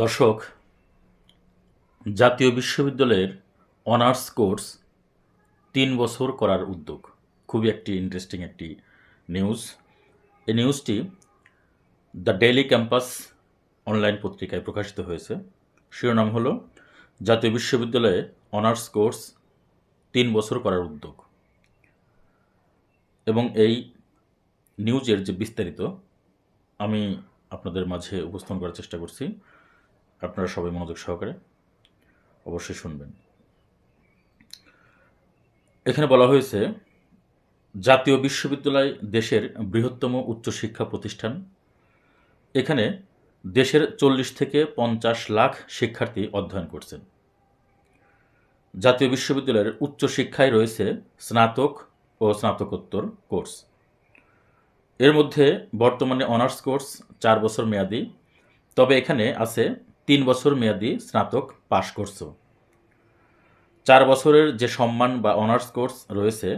দর্শক, জাতীয় বিশ্ববিদ্যালয়ের অনার্স কোর্স তিন বছর করার উদ্যোগ। খুবই একটি ইন্টারেস্টিং একটি নিউজ এই নিউজটি দ্য ডেইলি ক্যাম্পাস অনলাইন পত্রিকায় প্রকাশিত হয়েছে। শিরোনাম হলো, জাতীয় বিশ্ববিদ্যালয়ে অনার্স কোর্স তিন বছর করার উদ্যোগ। এবং এই নিউজের যে বিস্তারিত, আমি আপনাদের মাঝে উপস্থাপন করার চেষ্টা করছি। আপনারা সবাই মনোযোগ সহকারে অবশ্যই শুনবেন। এখানে বলা হয়েছে, জাতীয় বিশ্ববিদ্যালয় দেশের বৃহত্তম উচ্চশিক্ষা প্রতিষ্ঠান। এখানে দেশের চল্লিশ থেকে পঞ্চাশ লাখ শিক্ষার্থী অধ্যয়ন করছেন। জাতীয় বিশ্ববিদ্যালয়ের উচ্চশিক্ষায় রয়েছে স্নাতক ও স্নাতকোত্তর কোর্স। এর মধ্যে বর্তমানে অনার্স কোর্স চার বছর মেয়াদি, তবে এখানে আছে তিন বছর মেয়াদি স্নাতক পাশ কোর্সও চার বছরের যে সম্মান বা অনার্স কোর্স রয়েছে,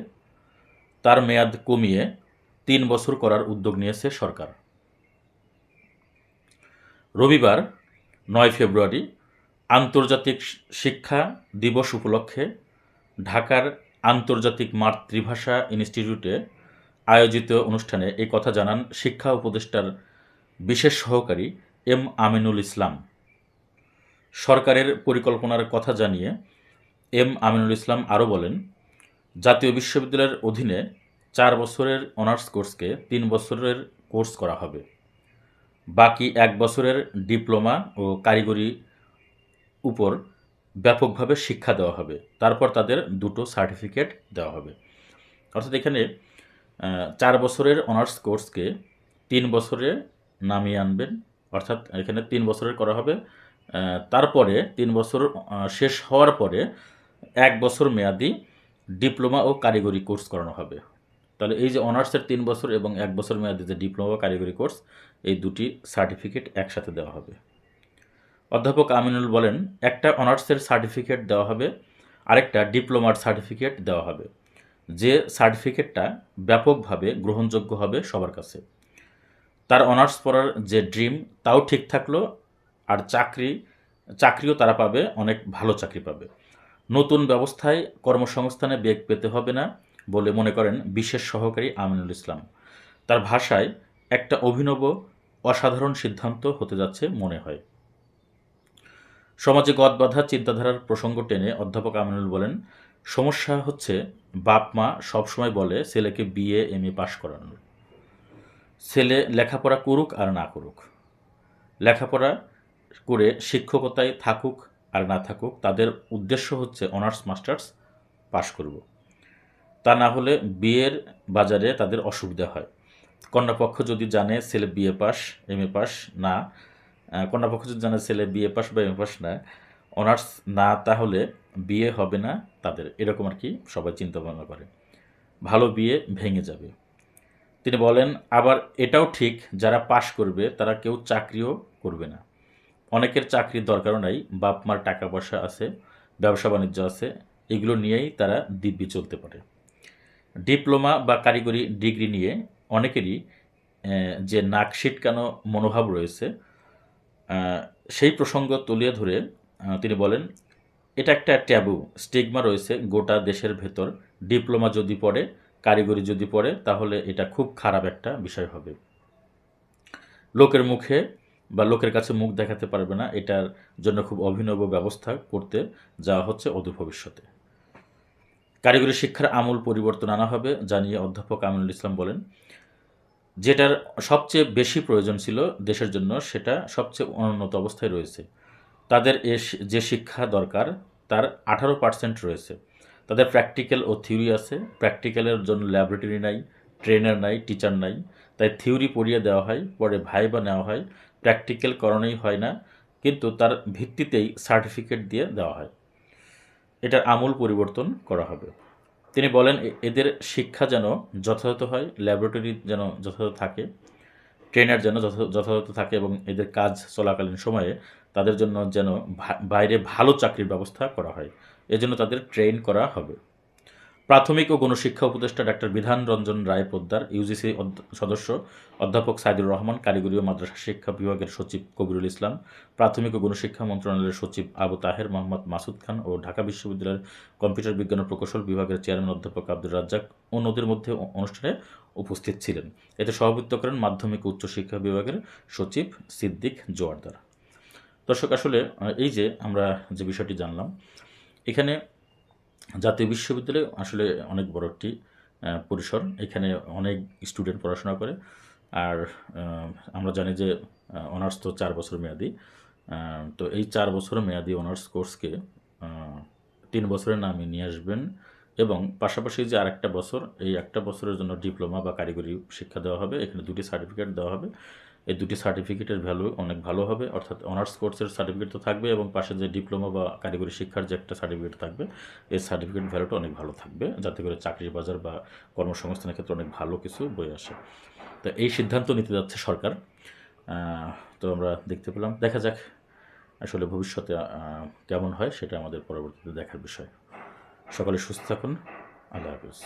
তার মেয়াদ কমিয়ে তিন বছর করার উদ্যোগ নিয়েছে সরকার। রবিবার, নয় ফেব্রুয়ারি, আন্তর্জাতিক শিক্ষা দিবস উপলক্ষে ঢাকার আন্তর্জাতিক মাতৃভাষা ইনস্টিটিউটে আয়োজিত অনুষ্ঠানে এই কথা জানান শিক্ষা উপদেষ্টার বিশেষ সহকারী এম আমিনুল ইসলাম। সরকারের পরিকল্পনার কথা জানিয়ে এম আমিনুল ইসলাম আরও বলেন, জাতীয় বিশ্ববিদ্যালয়ের অধীনে চার বছরের অনার্স কোর্সকে তিন বছরের কোর্স করা হবে। বাকি এক বছরের ডিপ্লোমা ও কারিগরি উপর ব্যাপকভাবে শিক্ষা দেওয়া হবে। তারপর তাদের দুটো সার্টিফিকেট দেওয়া হবে। অর্থাৎ এখানে চার বছরের অনার্স কোর্সকে তিন বছরে নামিয়ে আনবেন। অর্থাৎ এখানে তিন বছরের করা হবে। তারপরে তিন বছর শেষ হওয়ার পরে এক বছর মেয়াদি ডিপ্লোমা ও কারিগরি কোর্স করানো হবে। তাহলে এই যে অনার্সের তিন বছর এবং এক বছর মেয়াদি যে ডিপ্লোমা কারিগরি কোর্স, এই দুটি সার্টিফিকেট একসাথে দেওয়া হবে। অধ্যাপক আমিনুল বলেন, একটা অনার্সের সার্টিফিকেট দেওয়া হবে, আরেকটা ডিপ্লোমার সার্টিফিকেট দেওয়া হবে। যে সার্টিফিকেটটা ব্যাপকভাবে গ্রহণযোগ্য হবে সবার কাছে। তার অনার্স পড়ার যে ড্রিম, তাও ঠিক থাকল আর চাকরি, চাকরিও তারা পাবে, অনেক ভালো চাকরি পাবে। নতুন ব্যবস্থায় কর্মসংস্থানে বেগ পেতে হবে না বলে মনে করেন বিশেষ সহকারী আমিনুল ইসলাম। তার ভাষায় একটা অভিনব, অসাধারণ সিদ্ধান্ত হতে যাচ্ছে মনে হয়। সমাজে গদবাধা চিন্তাধারার প্রসঙ্গ টেনে অধ্যাপক আমিনুল বলেন, সমস্যা হচ্ছে বাপ মা সবসময় বলে ছেলেকে বিএ এম এ পাশ করানোর ছেলে লেখাপড়া করুক আর না করুক। লেখাপড়া করে শিক্ষকতায় থাকুক আর না থাকুক, তাদের উদ্দেশ্য হচ্ছে অনার্স, মাস্টার্স পাশ করব। তা না হলে বিয়ের বাজারে তাদের অসুবিধা হয়। কন্যাপক্ষ যদি জানে ছেলে BA pass, M A pass না কন্যাপক্ষ যদি জানে ছেলে বিএ পাস বা এম এ পাস না, অনার্স না তাহলে বিয়ে হবে না তাদের, এরকম আর কি সবাই চিন্তা ভাবনা করে। ভালো বিয়ে ভেঙে যাবে। তিনি বলেন, আবার এটাও ঠিক, যারা পাশ করবে তারা কেউ চাকরিও করবে না। অনেকের চাকরির দরকারও নাই বাপ মার টাকা পয়সা আছে, ব্যবসা বাণিজ্য আছে, এগুলো নিয়েই তারা দিব্যি চলতে পারে। ডিপ্লোমা বা কারিগরি ডিগ্রি নিয়ে অনেকেরই যে নাক সিটকানো মনোভাব রয়েছে সেই প্রসঙ্গ তুলিয়ে ধরে তিনি বলেন, এটা একটা ট্যাবু, স্টিগমা রয়েছে গোটা দেশের ভেতর, ডিপ্লোমা যদি পড়ে, কারিগরি যদি পড়ে, তাহলে এটা খুব খারাপ একটা বিষয় হবে। লোকের মুখে বা লোকের কাছে মুখ দেখাতে পারবে না, এটার জন্য খুব অভিনব ব্যবস্থা করতে যাওয়া হচ্ছে অদূর ভবিষ্যতে। কারিগরি শিক্ষার আমূল পরিবর্তন আনা হবে জানিয়ে অধ্যাপক আমিনুল ইসলাম বলেন। যেটার সবচেয়ে বেশি প্রয়োজন ছিল দেশের জন্য, সেটা সবচেয়ে অনুন্নত অবস্থায় রয়েছে। তাদের এ যে শিক্ষা দরকার, তার আঠারো পার্সেন্ট রয়েছে। তাদের প্র্যাকটিক্যাল ও থিওরি আছে। প্র্যাকটিক্যালের জন্য ল্যাবরেটরি নাই, ট্রেনার নাই, টিচার নাই। তাই থিওরি পড়িয়ে দেওয়া হয়, পরে ভাইবা নেওয়া হয়। প্র্যাকটিক্যাল করানোই হয় না, কিন্তু তার ভিত্তিতেই সার্টিফিকেট দিয়ে দেওয়া হয়। এটার আমূল পরিবর্তন করা হবে। তিনি বলেন এদের শিক্ষা যেন যথাযথ হয় ল্যাবরেটরি যেন যথাযথ থাকে ট্রেনার যেন যথা- যথাযথ থাকে এবং এদের কাজ চলাকালীন সময়ে তাদের জন্য যেন বাইরে ভালো চাকরির ব্যবস্থা করা হয়। এজন্য তাদের ট্রেন করা হবে। প্রাথমিক ও গণশিক্ষা উপদেষ্টা ডাক্তার বিধান রঞ্জন রায় পোদ্দার, ইউজিসি সদস্য অধ্যাপক সাইদুর রহমান, কারিগরি ও মাদ্রাসা শিক্ষা বিভাগের সচিব কবিরুল ইসলাম, প্রাথমিক ও গণশিক্ষা মন্ত্রণালয়ের সচিব আবু তাহের মোহাম্মদ মাসুদ খান ও ঢাকা বিশ্ববিদ্যালয়ের কম্পিউটার বিজ্ঞান ও প্রকৌশল বিভাগের চেয়ারম্যান অধ্যাপক আব্দুর রাজ্জাক অন্যদের মধ্যে অনুষ্ঠানে উপস্থিত ছিলেন। এতে সভাপতিত্ব করেন মাধ্যমিক ও উচ্চশিক্ষা বিভাগের সচিব সিদ্দিক জোয়ারদার। দর্শক, আসলে এই যে আমরা যে বিষয়টি জানলাম, এখানে জাতীয় বিশ্ববিদ্যালয় আসলে অনেক বড় একটি পরিসর। এখানে অনেক স্টুডেন্ট পড়াশোনা করে। আর আমরা জানি যে অনার্স তো চার বছর মেয়াদি। তো এই চার বছর মেয়াদি অনার্স কোর্সকে তিন বছরের নামে নিয়ে আসবেন এবং পাশাপাশি যে আরেকটা বছর, এই একটা বছরের জন্য ডিপ্লোমা বা কারিগরি শিক্ষা দেওয়া হবে। এখানে দুটি সার্টিফিকেট দেওয়া হবে। এই দুটি সার্টিফিকেটের ভ্যালু অনেক ভালো হবে। অর্থাৎ অনার্স কোর্সের সার্টিফিকেট তো থাকবে এবং পাশে যে ডিপ্লোমা বা কারিগরি শিক্ষার যে একটা সার্টিফিকেট থাকবে, এই সার্টিফিকেট ভ্যালুটা অনেক ভালো থাকবে। যাতে করে চাকরি বাজার বা কর্মসংস্থানের ক্ষেত্রে অনেক ভালো কিছু বয়ে আসে। তো এই সিদ্ধান্ত নিতে যাচ্ছে সরকার। তো আমরা দেখতে পেলাম। দেখা যাক আসলে ভবিষ্যতে কেমন হয় সেটা আমাদের পরবর্তীতে দেখার বিষয়। সকলে সুস্থ থাকুন। আল্লাহ হাফিজ।